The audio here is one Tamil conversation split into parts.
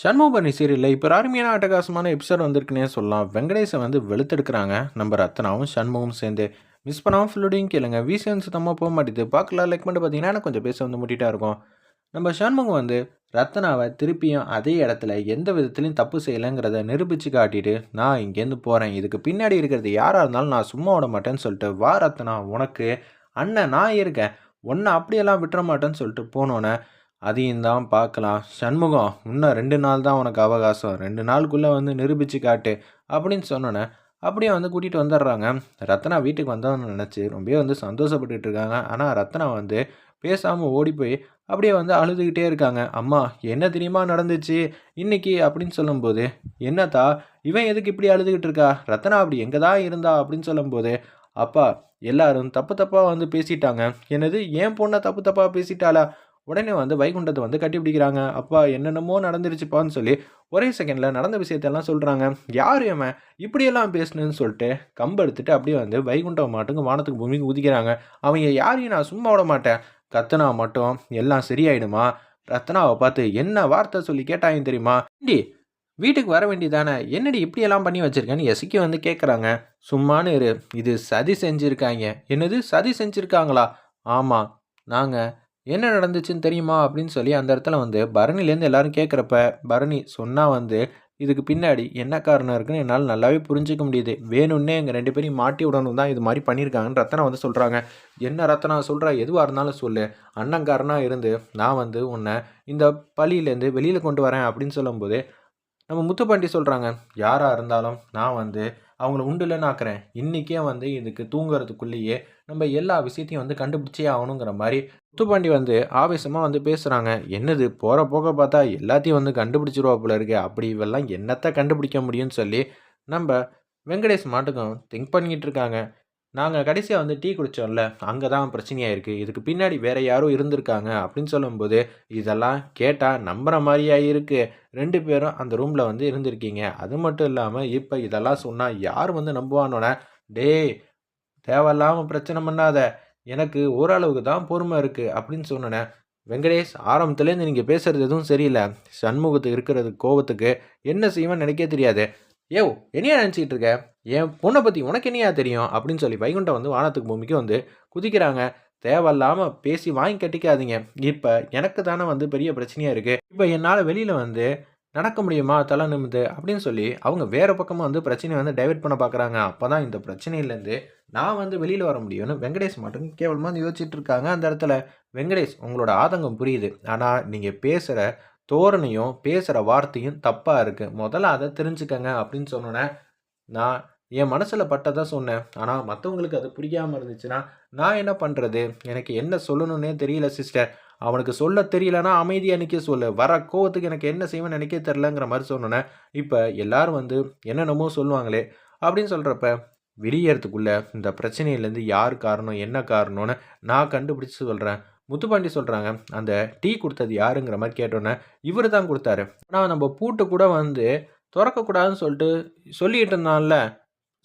சண்முகபரணி சீரியலில் இப்போ அருமையான அட்டகாசமான எபிசோட் வந்திருக்குன்னே சொல்லலாம். வெங்கடேஷை வந்து வெளுத்தெடுக்கிறாங்க. நம்ம ரத்னாவும் சண்முகம் சேர்ந்து. மிஸ் பண்ணாமல் ஃபுல்லோடையும் கேளுங்க. வீசன் சுத்தமாக போக மாட்டேது. பார்க்கலாம். லைக் பண்ணிட்டு பார்த்தீங்கன்னா எனக்கு கொஞ்சம் பேச வந்து முட்டிட்டா இருக்கும். நம்ம சண்முகம் வந்து ரத்னாவை திருப்பியும் அதே இடத்துல எந்த விதத்துலையும் தப்பு செய்யலைங்கிறத நிரூபித்து காட்டிட்டு நான் இங்கேருந்து போகிறேன் இதுக்கு பின்னாடி இருக்கிறது யாராக இருந்தாலும் நான் சும்மா விட மாட்டேன்னு சொல்லிட்டு வா ரத்னா உனக்கு அண்ணன் நான் இருக்கேன். ஒன்றை அப்படியெல்லாம் விட்டுற மாட்டேன்னு சொல்லிட்டு போனோன்னே அதையும் தான் பார்க்கலாம். சண்முகம் இன்னும் ரெண்டு நாள் தான் உனக்கு அவகாசம். ரெண்டு நாளுக்குள்ளே வந்து நிரூபித்து காட்டு அப்படின்னு சொன்னோன்னே அப்படியே வந்து கூட்டிகிட்டு வந்துடுறாங்க. ரத்னா வீட்டுக்கு வந்தவன்னு நினச்சி ரொம்பவே வந்து சந்தோஷப்பட்டுட்டு இருக்காங்க. ஆனால் ரத்னா வந்து பேசாமல் ஓடி போய் அப்படியே வந்து அழுதுகிட்டே இருக்காங்க. அம்மா என்ன தெரியுமா நடந்துச்சு? இன்னைக்கு? அப்படின்னு சொல்லும்போது என்னத்தா இவன் எதுக்கு இப்படி அழுதுகிட்டு இருக்கா? ரத்னா அப்படி எங்கே தான் இருந்தா? அப்படின்னு சொல்லும்போது அப்பா எல்லாரும் தப்பு தப்பாக வந்து பேசிட்டாங்க. என்னது ஏன் பொண்ணை தப்பு தப்பாக பேசிட்டாளா? உடனே வந்து வைகுண்டத்தை வந்து கட்டி பிடிக்கிறாங்க அப்பா என்னென்னமோ நடந்துருச்சுப்பான்னு சொல்லி ஒரே செகண்டில் நடந்த விஷயத்தெல்லாம் சொல்கிறாங்க யார் இவன்? இப்படியெல்லாம் பேசணுன்னு சொல்லிட்டு கம்பு எடுத்துட்டு அப்படியே வந்து வைகுண்டம் மாட்டுங்க வானத்துக்கு பூமிக்கு ஊதிக்கிறாங்க. அவங்க யாரையும் நான் சும்மா விட மாட்டேன். கத்தனா மட்டும் எல்லாம் சரியாயிடுமா? ரத்னாவை பார்த்து என்ன வார்த்தை சொல்லி கேட்டாயும் தெரியுமா? டி வீட்டுக்கு வர வேண்டியதானே? என்னடி இப்படியெல்லாம் பண்ணி வச்சிருக்கேன்னு எசிக்கி வந்து கேட்குறாங்க சும்மானு இரு. இது சதி செஞ்சுருக்காங்க. என்னது? சதி செஞ்சுருக்காங்களா? ஆமாம் நாங்கள் என்ன நடந்துச்சுன்னு தெரியுமா அப்படின்னு சொல்லி அந்த இடத்துல வந்து பரணிலேருந்து எல்லாரும் கேட்குறப்ப பரணி சொன்னால் வந்து இதுக்கு பின்னாடி என்ன காரணம் இருக்குன்னு என்னால் நல்லாவே புரிஞ்சிக்க முடியுது. வேணும்னே எங்கள் ரெண்டு பேரையும் மாட்டி விடணும் தான் இது மாதிரி பண்ணியிருக்காங்கன்னு ரத்தனா வந்து சொல்கிறாங்க என்ன ரத்தனா சொல்கிற எதுவாக இருந்தாலும் சொல்லு. அண்ணங்காரனாக இருந்து நான் வந்து உன்னை இந்த பள்ளியிலேருந்து வெளியில் கொண்டு வரேன் அப்படின்னு சொல்லும்போது நம்ம முத்துப்பாண்டி சொல்கிறாங்க யாராக இருந்தாலும் நான் வந்து அவங்கள உண்டுலன்னு ஆக்குறேன். இன்றைக்கே வந்து இதுக்கு தூங்குறதுக்குள்ளேயே நம்ம எல்லா விஷயத்தையும் வந்து கண்டுபிடிச்சே ஆகணுங்கிற மாதிரி முத்துப்பாண்டி வந்து ஆவேசமாக வந்து பேசுகிறாங்க என்னது போகிற போக பார்த்தா எல்லாத்தையும் வந்து கண்டுபிடிச்சிருவா போல இருக்கு. அப்படி இவெல்லாம் என்னத்தை கண்டுபிடிக்க முடியும்னு சொல்லி நம்ம வெங்கடேஷ் மாட்டுக்கும் திங்க் பண்ணிக்கிட்டு இருக்காங்க. நாங்கள் கடைசியாக வந்து டீ குடித்தோம்ல அங்கே தான் பிரச்சனையாக இருக்குது இதுக்கு பின்னாடி வேறு யாரோ இருந்திருக்காங்க அப்படின்னு சொல்லும்போது இதெல்லாம் கேட்டால் நம்புகிற மாதிரியா இருக்குது ரெண்டு பேரும் அந்த ரூமில் வந்து இருந்திருக்கீங்க. அது மட்டும் இல்லாமல் இப்போ இதெல்லாம் சொன்னால் யார் வந்து நம்புவானோன்னே டேய் தேவையில்லாமல் பிரச்சனை பண்ணாத. எனக்கு ஓரளவுக்கு தான் பொறுமை இருக்குது அப்படின்னு சொன்னேன் வெங்கடேஷ் ஆரம்பத்துலேருந்து நீங்கள் பேசுகிறது எதுவும் சரியில்லை. சண்முகத்துக்கு இருக்கிறது கோபத்துக்கு என்ன செய்வேன்னு நினைக்க தெரியாது. ஏவ் என்னையா நினச்சிக்கிட்டு இருக்க? என் பொண்ணை பற்றி உனக்கு என்னையா தெரியும்? அப்படின்னு சொல்லி வைகுண்டம் வந்து வானத்துக்கு பூமிக்கு வந்து குதிக்கிறாங்க. தேவையில்லாமல் பேசி வாங்கி கட்டிக்காதீங்க. இப்போ எனக்கு தானே வந்து பெரிய பிரச்சனையாக இருக்குது இப்போ என்னால் வெளியில் வந்து நடக்க முடியுமா? தலை நிமிந்து அப்படின்னு சொல்லி அவங்க வேறு பக்கமாக வந்து பிரச்சனையை வந்து டைவெர்ட் பண்ண பார்க்குறாங்க அப்போ தான் இந்த பிரச்சனையிலேருந்து நான் வந்து வெளியில் வர முடியும்னு வெங்கடேஷ் மட்டும் கேவலமாக வந்து யோசிச்சுட்டு இருக்காங்க அந்த இடத்துல. வெங்கடேஷ் உங்களோட ஆதங்கம் புரியுது. ஆனால் நீங்கள் பேசுகிற தோரணையும் பேசுகிற வார்த்தையும் தப்பாக இருக்குது முதல்ல அதை தெரிஞ்சுக்கங்க அப்படின்னு சொன்னோன்னே நான் என் மனசில் பட்டதாக சொன்னேன். ஆனால் மற்றவங்களுக்கு அது புரியாமல் இருந்துச்சுன்னா நான் என்ன பண்ணுறது எனக்கு என்ன சொல்லணுன்னே தெரியல சிஸ்டர் அவனுக்கு சொல்ல தெரியலனா அமைதியாக நிற்க சொல்லு. வர கோவத்துக்கு எனக்கு என்ன செய்வேன் நினைக்க தெரிலங்கிற மாதிரி சொன்னோன்னே இப்போ எல்லோரும் வந்து என்னென்னமோ சொல்லுவாங்களே அப்படின்னு சொல்கிறப்ப விடியறதுக்குள்ள இந்த பிரச்சனையிலேருந்து யார் காரணம் என்ன காரணம்னு நான் கண்டுபிடிச்சி சொல்கிறேன் முத்துப்பாண்டி சொல்கிறாங்க அந்த டீ கொடுத்தது யாருங்கிற மாதிரி கேட்டோன்னே இவர் தான் கொடுத்தாரு. ஆனால் நம்ம பூட்டு கூட வந்து திறக்கக்கூடாதுன்னு சொல்லிட்டு சொல்லிக்கிட்டு இருந்தான்ல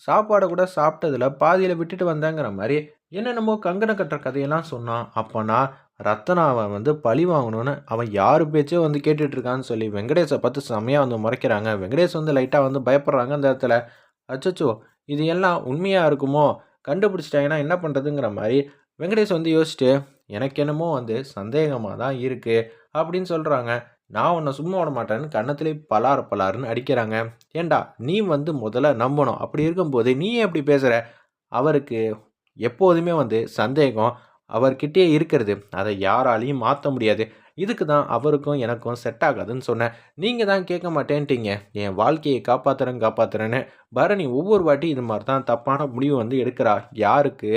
சாப்பாடை கூட சாப்பிட்டதில் பாதியில் விட்டுட்டு வந்தேங்கிற மாதிரி என்னென்னமோ கங்கண கட்டுற கதையெல்லாம் சொன்னான். அப்போனா ரத்தனாவை வந்து பழி வாங்கணும்னு அவன் யார் பேச்சோ வந்து கேட்டுட்ருக்கான்னு சொல்லி வெங்கடேஷை பார்த்து செம்மையாக வந்து முறைக்கிறாங்க. வெங்கடேஷ் வந்து லைட்டாக வந்து பயப்படுறாங்க அந்த இடத்துல. அச்சச்சோ இது எல்லாம் உண்மையாக இருக்குமோ? கண்டுபிடிச்சிட்டாங்கன்னா என்ன பண்ணுறதுங்கிற மாதிரி வெங்கடேஷ் வந்து யோசிச்சுட்டு எனக்கு என்னமோ வந்து சந்தேகமாக தான் இருக்குது அப்படின்னு சொல்கிறாங்க நான் உன்னை சும்மா விட மாட்டேன்னு கன்னத்திலே பலார் பலாருன்னு அடிக்கிறாங்க. ஏண்டா நீ வந்து முதல்ல நம்பணும். அப்படி இருக்கும்போது நீ எப்படி பேசுகிற அவருக்கு எப்போதுமே வந்து சந்தேகம் அவர்கிட்டயே இருக்கிறது. அதை யாராலையும் மாற்ற முடியாது. இதுக்கு தான் அவருக்கும் எனக்கும் செட் ஆகாதுன்னு சொன்னேன். நீங்கள் தான் கேட்க மாட்டேன்ட்டீங்க. என் வாழ்க்கையை காப்பாற்றுறேன் காப்பாற்றுறேன்னு பரணி ஒவ்வொரு வாட்டி இது மாதிரி தான் தப்பான முடிவு வந்து எடுக்கிறா. யாருக்கு?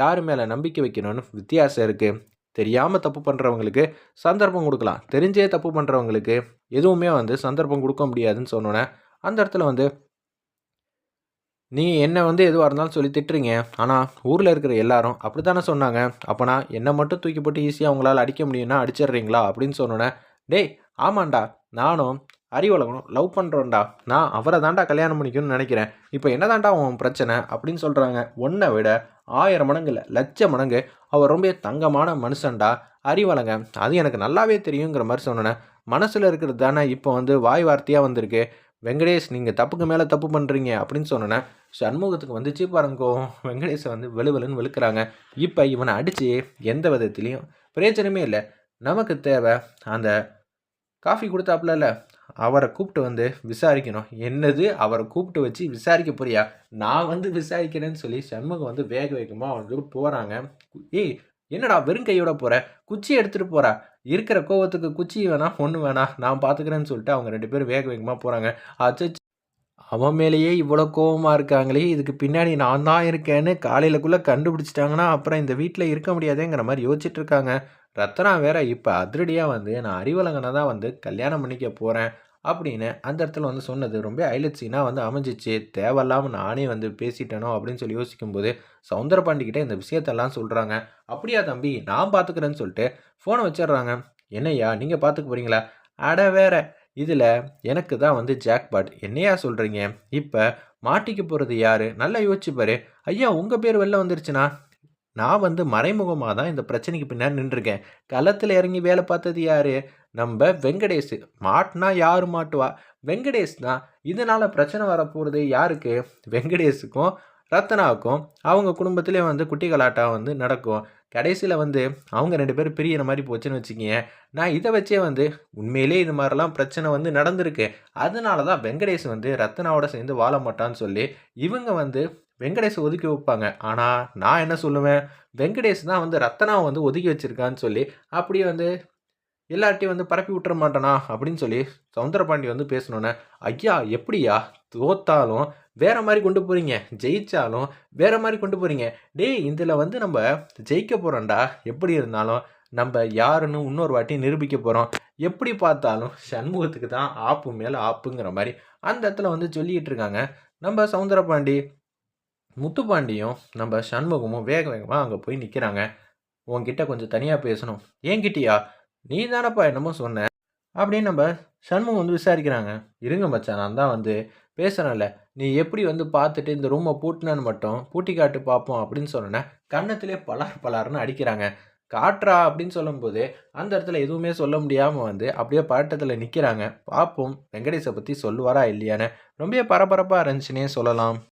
யார் மேலே நம்பிக்கை வைக்கணும்னு வித்தியாசம் இருக்குது தெரியாமல் தப்பு பண்ணுறவங்களுக்கு சந்தர்ப்பம் கொடுக்கலாம். தெரிஞ்சே தப்பு பண்ணுறவங்களுக்கு எதுவுமே வந்து சந்தர்ப்பம் கொடுக்க முடியாதுன்னு சொன்னோன்னே அந்த இடத்துல வந்து நீங்கள் என்னை வந்து எதுவாக இருந்தாலும் சொல்லி திட்டுறீங்க. ஆனால் ஊரில் இருக்கிற எல்லாரும் அப்படி தானே சொன்னாங்க. அப்போனா என்னை மட்டும் தூக்கி போட்டு ஈஸியாக அவங்களால் அடிக்க முடியும்னா அடிச்சிடுறீங்களா? அப்படின்னு சொன்னோன்னே டேய் ஆமாண்டா நானும் அறிவுலகம் லவ் பண்ணுறோண்டா நான் அவரை தாண்டா கல்யாணம் பண்ணிக்கணும்னு நினைக்கிறேன். இப்போ என்ன தாண்டா உன் பிரச்சனை? அப்படின்னு சொல்கிறாங்க ஒன்றை விட ஆயிரம் மடங்கு இல்லை லட்ச மடங்கு. அவர் ரொம்ப தங்கமான மனுஷன்டா. அறிவலங்க அது எனக்கு நல்லாவே தெரியுங்கிற மாதிரி சொன்னேன். மனசில் இருக்கிறது தானே இப்போ வந்து வாய் வார்த்தையாக வந்திருக்கு. வெங்கடேஷ் நீங்கள் தப்புக்கு மேலே தப்பு பண்ணுறீங்க அப்படின்னு சொன்னோன்னே சண்முகத்துக்கு வந்துச்சு பாருங்கோ. வெங்கடேஷை வந்து வெளுவலுன்னு வெளுக்கிறாங்க. இப்போ இவனை அடித்து எந்த விதத்துலேயும் பிரயோஜனமே இல்லை. நமக்கு தேவை அந்த காஃபி கொடுத்தாப்புல அவரை கூப்பிட்டு வந்து விசாரிக்கணும். என்னது? அவரை கூப்பிட்டு வச்சு விசாரிக்க போறியா? நான் வந்து விசாரிக்கிறேன்னு சொல்லி சண்முகம் வந்து வேக வேகமாக வந்து போகிறாங்க ஏய் என்னடா வெறும் கையோட போற? குச்சி எடுத்துகிட்டு போகிறா இருக்கிற கோவத்துக்கு குச்சி வேணாம் ஒன்று வேணாம் நான் பார்த்துக்கிறேன்னு சொல்லிட்டு அவங்க ரெண்டு பேரும் வேக வேகமாக போகிறாங்க அச்சு அவன் மேலேயே இவ்வளோ கோவமாக இருக்காங்களே இதுக்கு பின்னாடி நான் தான் இருக்கேன்னு காலையிலக்குள்ளே கண்டுபிடிச்சிட்டாங்கன்னா அப்புறம் இந்த வீட்டில் இருக்க முடியாதேங்கிற மாதிரி யோசிச்சுட்டு இருக்காங்க. ரத்னா வேற இப்போ அதிரடியாக வந்து நான் அறிவலங்கனை தான் வந்து கல்யாணம் பண்ணிக்க போகிறேன் அப்படின்னு அந்த இடத்துல வந்து சொன்னது. ரொம்ப ஹைலைட் சீனாக வந்து அமைஞ்சிச்சு. தேவையில்லாமல் நானே வந்து பேசிட்டேனோ அப்படின்னு சொல்லி யோசிக்கும்போது சவுந்தரபாண்டிக்கிட்ட இந்த விஷயத்தெல்லாம் சொல்கிறாங்க அப்படியா தம்பி நான் பார்த்துக்கிறேன்னு சொல்லிட்டு ஃபோனை வச்சிடுறாங்க. என்னய்யா நீங்கள் பார்த்துக்க போகிறீங்களா அட வேற இதில் எனக்கு தான் வந்து ஜாக்பாட். என்னையா சொல்கிறீங்க இப்போ மாட்டிக்க போகிறது யார்? நல்லா யோசிச்சுப்பாரு ஐயா உங்கள் பேர் வெளில வந்துருச்சுன்னா நான் வந்து மறைமுகமாக தான் இந்த பிரச்சனைக்கு பின்னாடி நின்றுருக்கேன். களத்தில் இறங்கி வேலை பார்த்தது யார்? நம்ம வெங்கடேஷ். மாட்டினா யார் மாட்டுவா? வெங்கடேஷ் தான் இதனால் பிரச்சனை வரப்போகிறது யாருக்கு? வெங்கடேஷுக்கும் ரத்னாவுக்கும் அவங்க குடும்பத்திலே வந்து குட்டி கலாட்டம் வந்து நடக்கும். கடைசியில் வந்து அவங்க ரெண்டு பேரும் பிரியிற மாதிரி போச்சுன்னு வச்சுக்கிங்க நான் இதை வச்சே வந்து உண்மையிலே இது மாதிரிலாம் பிரச்சனை வந்து நடந்திருக்கு. அதனால தான் வெங்கடேஷ் வந்து ரத்னாவோட சேர்ந்து வாழ மாட்டான்னு சொல்லி இவங்க வந்து வெங்கடேஷ் ஒதுக்கி வைப்பாங்க. ஆனால் நான் என்ன சொல்லுவேன்? வெங்கடேஷ் தான் வந்து ரத்தனாவை வந்து ஒதுக்கி வச்சிருக்கான்னு சொல்லி அப்படியே வந்து எல்லார்ட்டையும் வந்து பரப்பி விட்டுற மாட்டானா? அப்படின்னு சொல்லி சவுந்தரபாண்டி வந்து பேசணுன்னே ஐயா எப்படியா? தோத்தாலும் வேற மாதிரி கொண்டு போகிறீங்க ஜெயித்தாலும் வேற மாதிரி கொண்டு போகிறீங்க டேய் இதில் வந்து நம்ம ஜெயிக்க போகிறோம்டா எப்படி இருந்தாலும் நம்ம யாருன்னு இன்னொரு வாட்டி நிரூபிக்க போகிறோம் எப்படி பார்த்தாலும் சண்முகத்துக்கு தான் ஆப்பு மேலே ஆப்புங்கிற மாதிரி அந்த இடத்துல வந்து சொல்லிக்கிட்டு இருக்காங்க. நம்ம சவுந்தரபாண்டி முத்துப்பாண்டியும் நம்ம சண்முகமும் வேக வேகமாக அங்கே போய் நிற்கிறாங்க உன்கிட்ட கொஞ்சம் தனியாக பேசணும். ஏங்கிட்டியா? நீ தானப்பா என்னமோ சொன்ன. அப்படின்னு நம்ம சண்முகம் வந்து விசாரிக்கிறாங்க. இருங்க மச்சான் நான் தான் வந்து பேசுகிறேன்ல நீ எப்படி வந்து பார்த்துட்டு இந்த ரூமை பூட்டினான்னு மட்டும் பூட்டி காட்டு பார்ப்போம் அப்படின்னு சொன்னேன் கன்னத்திலே பலார் பலார்னு அடிக்கிறாங்க. காட்டுறா அப்படின்னு சொல்லும்போது அந்த இடத்துல எதுவுமே சொல்ல முடியாமல் வந்து அப்படியே பதட்டத்தில் நிற்கிறாங்க பார்ப்போம் வெங்கடேஷை பற்றி சொல்லுவாரா இல்லையான்னு. ரொம்ப பரபரப்பாக இருந்துச்சுன்னே சொல்லலாம்.